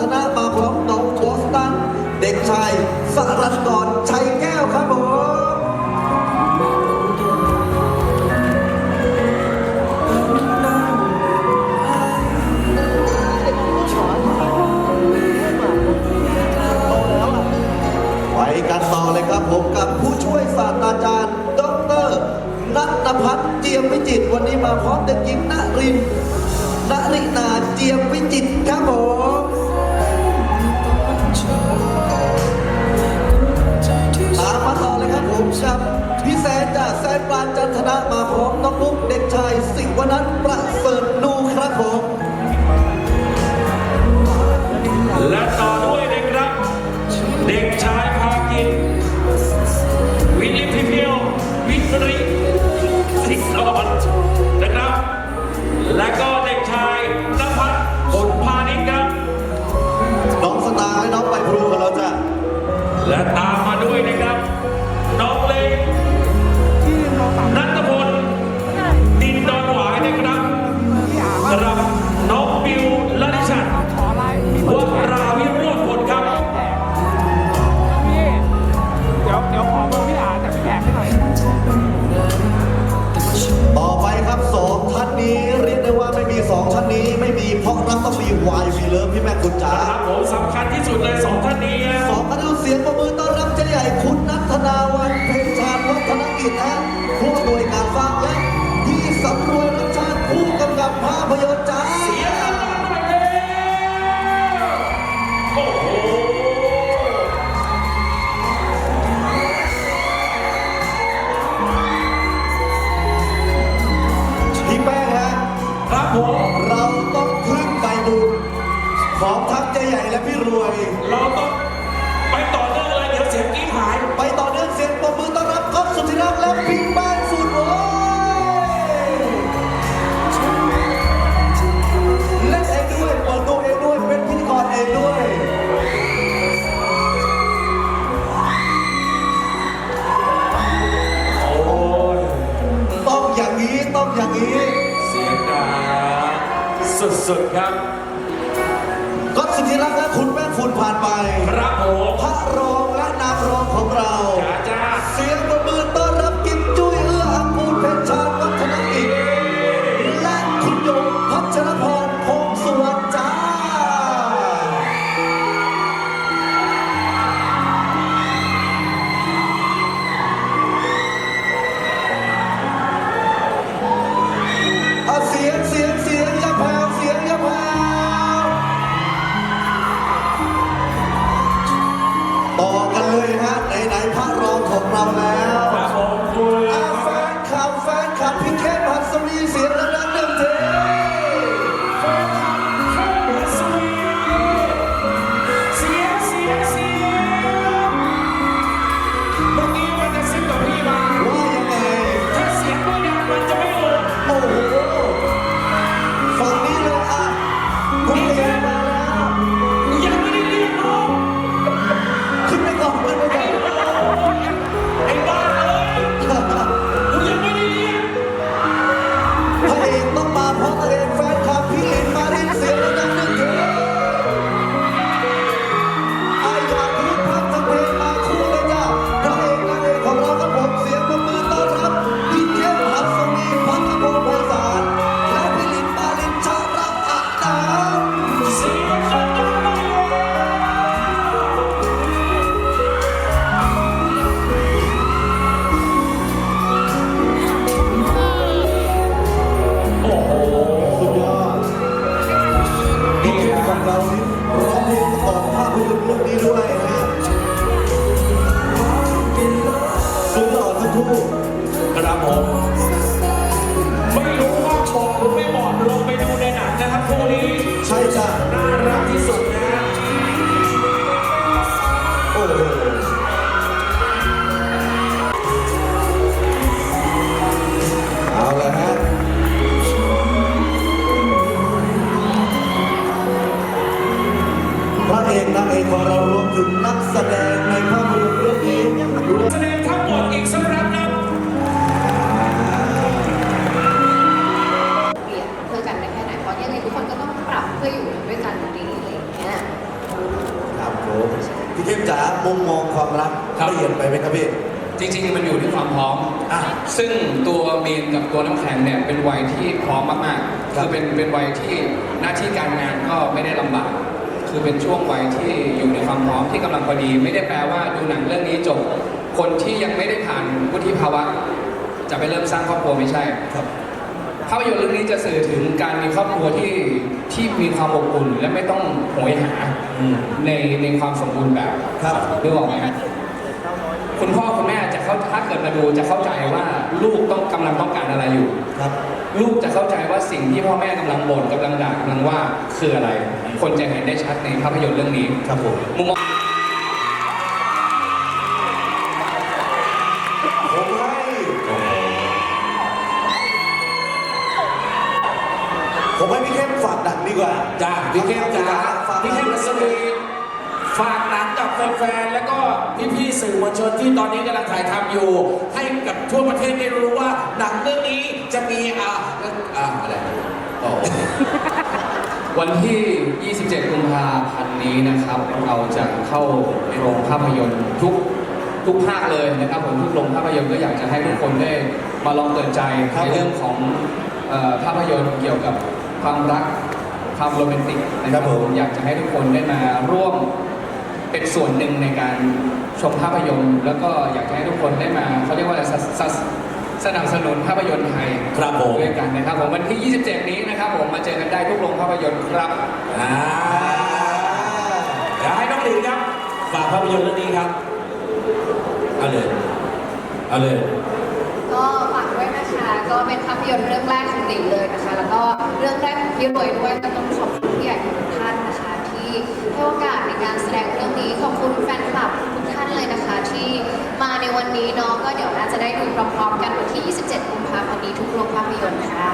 ธนามาพร้อมน้องโคสตัน เด็กชายสรัตกรชัยแก้วครับผมไปกันต่อเลยครับผมกับผู้ช่วยศาสตราจารย์ดรนัทพัฒน์เจียมวิจิตวันนี้มาพร้อมเด็กหญิงณรินณรินาเจียมวิจิตครับผม ตามมาต่อเลยครับผมกับพี่แสนจากแซนปานจันทนะมาพร้อมน้องมุกเด็กชายสิวนันประ จ๋าครับผมสำคัญที่สุดเลยสองท่านนี้นะสองท่านเอาเสียงประมือต้อนรับเจ๊ใหญ่คุณนัทนาวันเพ็ญชาญวัฒนกิจนะผู้อำนวยการสร้างและที่สำรวยรัชชาติผู้กำกับภาพยนตร์จ้า ของทั้งเจ๊ใหญ่และพี่รวย เราต้องไปต่อเนื่องเลยเดี๋ยวเสียงกรี๊ดหายไปต่อเนื่องเสียงประมือต้อนรับก๊อฟสุธิรักษ์และพี่แป้งสุดโว้ยเล่นเองด้วยเปิดตัวเองด้วยเป็นพิธีกรเองด้วย โอ้ยต้องอย่างนี้ต้องอย่างนี้ เสียงดังสุดๆครับก็ สุธิรักษ์และคุณแป้งฝุ่นผ่านไป ครับผมพระรองและนางรองของเราจ้าจ้าเสียงประมือต้อนรับกิมจุ้ยเอื้ออังกูลเพชรชาญวัฒนกิจและคุณโยมพัชรพรพงษ์สุวรรณจ้า เอาเสียง คู่นี้ใช่จ้ะน่ารักที่สุดนะฮะโอ้โหเอาละฮะพระเอกนางเอกของเรารวมถึงนักแสดงในภาพยนตร์เรื่องนี้รวม พื่ออยู่ด้วยกันอยู่ดีอะไรอย่างเงี้ย ครับผมพี่เข้มจ๋ามุมมองความรักครับ เปลี่ยนไปไหมครับพี่ จริงๆ มันอยู่ที่ความพร้อม อะ ซึ่งตัวเมนกับตัวน้ำแข็งเนี่ยเป็นวัยที่พร้อมมากๆ ครับคือเป็นเป็นวัยที่หน้าที่การงานก็ไม่ได้ลำบาก คือเป็นช่วงวัยที่อยู่ในความพร้อมที่กำลังพอดี ไม่ได้แปลว่าดูหนังเรื่องนี้จบ คนที่ยังไม่ได้ผ่านวุฒิภาวะ จะไปเริ่มสร้างครอบครัวไม่ใช่ ครับ ภาพยนตร์เรื่องนี้จะสื่อถึงการมีครอบครัวที่ที่มีความอบอุ่นและไม่ต้องโหยหาอืม ในในความสมบูรณ์แบบครับนึกออกไหมฮะคุณพ่อคุณแม่จะเข้าถ้าเกิดมาดูจะเข้าใจว่าลูกต้องกำลังต้องการอะไรอยู่ ครับ ลูกจะเข้าใจว่าสิ่งที่พ่อแม่กำลังบ่นกำลังด่ากำลังว่าคืออะไร คนจะเห็นได้ชัดในภาพยนตร์เรื่องนี้ครับผม มุมมอง ดังดีกว่า จ้าพี่เข้มจ้าฝากพี่เข้มรัศมีฝากหนังกับแฟนๆ แล้วก็พี่ๆ สื่อมวลชนที่ตอนนี้กำลังถ่ายทำอยู่ ให้กับทั่วประเทศได้รู้ว่าหนังเรื่องนี้จะมีอ่าอ่าอะไรโอ้วันที่ 27 กุมภาพันธ์นี้นะครับ เราจะเข้าโรงภาพยนตร์ทุกทุกภาคเลยนะครับผมทุกโรงภาพยนตร์ก็อยากจะให้ทุกคนได้มาลองเปิดใจครับในเรื่องของเอ่อภาพยนตร์เกี่ยวกับความรัก ความโรแมนติกนะคครัรับบผมผม อยากจะให้ทุกคนได้มาร่วมเป็นส่วนหนึ่งในการชมภาพยนตร์ แล้วก็อยากจะให้ทุกคนได้มาเขาเรียกว่าอะไรสสสสนับสนุนภาพยนตร์ไทยครับผม ด้วยกันนะครับผมวันที่ 27 นี้นะครับผมมาเจอกันได้ทุกโรงภาพยนตร์ครับ อ่าเดี๋ยวให้น้องลินครับ ฝากภาพยนตร์เรื่องนี้ครับ เอาเลย เอาเลย ก็ฝากด้วย นะคะ ก็เป็นภาพยนตร์เรื่องแรกของหลิงเลยนะคะ แล้วก็เรื่องแรกของพี่รวยด้วยก็ต้องขอบคุณผู้ใหญ่ทุกท่านนะคะ ที่ให้โอกาสในการแสดงเรื่องนี้ขอบคุณแฟนคลับทุกท่านเลยนะคะ ที่มาในวันนี้เนาะก็เดี๋ยวน่าจะได้ดูพร้อมๆกันวันที่ 27 กุมภาพันธ์นี้ทุกโรงภาพยนตร์ค่ะ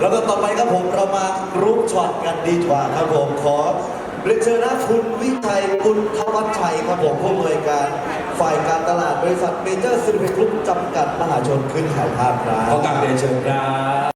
แล้วก็ต่อไปครับผมเรามารุ๊ปช็อตกันดีกว่าครับผมขอ เรียนเชิญนะคุณวิชัยคุณทวัชชัยครับผมผู้อำนวยการ ฝ่ายการตลาดบริษัทเมเจอร์ซิลิเฟกรุ๊ปจำกัดมหาชนขึ้นถ่ายภาพครับ ขอกราบเรียนเชิญครับ